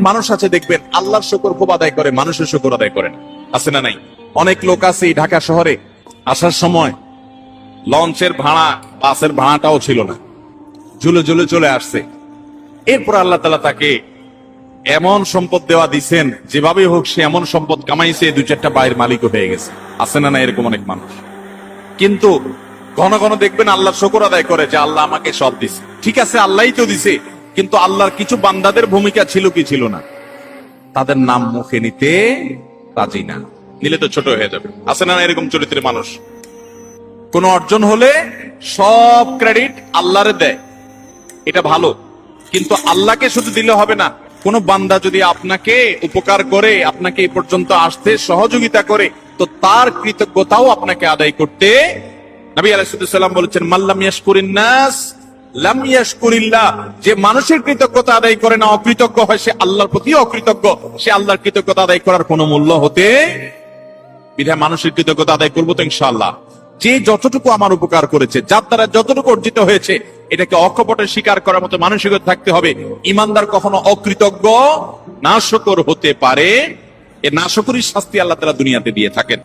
মানুষ আছে, দেখবেন, আল্লাহর শুকর খুব আদায় করে, মানুষের শুকর আদায় করেন আছে না নাই? অনেক লোক আছে ঢাকা শহরে, আসার সময় লঞ্চের ভাড়া, বাসের ভাড়াটাও ছিল না। ঝুলে ঝুলে চলে আসছে। এরপর আল্লাহ তালা তাকে এমন সম্পদ দেওয়া দিছেন যেভাবে হোক সে এমন সম্পদ কামাইছে দু চারটা বাইরের মালিক হয়ে গেছে। আছে না না এরকম অনেক মানুষ? কিন্তু ঘন ঘন দেখবেন আল্লাহ শকর আদায় করে যে আল্লাহ আমাকে সব দিছে। ঠিক আছে, আল্লাহই তো দিছে কিন্তু আল্লাহর কিছু বান্দাদের ভূমিকা ছিল কি ছিল না? তাদের নাম মুখে নিতে রাজি না। নিলে তো ছোট হয়ে যাবে। আছে না এরকম চরিত্রের মানুষ? কোন অর্জন হলে সব ক্রেডিট আল্লাহরে দেয়। এটা ভালো। কিন্তু আল্লাহকে শুধু দিলে হবে না। কোন বান্দা যদি আপনাকে উপকার করে, আপনাকে এই পর্যন্ত আসতে সহযোগিতা করে, তো তার কৃতজ্ঞতাও আপনাকে আদায় করতে নবী আলাইসাল্লাম বলেছেন মাল্লাম ইয়াশকুরিন নাস যে মানুষের কৃতজ্ঞতা আদায় করে না, অকৃতজ্ঞ হয়, সে আল্লাহর প্রতি অকৃতজ্ঞ। সে আল্লাহর কৃতজ্ঞতা আদায় করার কোনো মূল্য হতে বিধায় মানুষের কৃতজ্ঞতা আদায় করব তো ইনশাআল্লাহ। যে যতটুকু আমার উপকার করেছে, যার দ্বারা যতটুকু অর্জিত হয়েছে, এটাকে অকপটে স্বীকার করার মতো মানসিকতা থাকতে হবে। ইমানদার কখনো অকৃতজ্ঞ নাশকর হতে পারে, এ নাশকরির শাস্তি আল্লাহ তারা দুনিয়াতে দিয়ে থাকেন।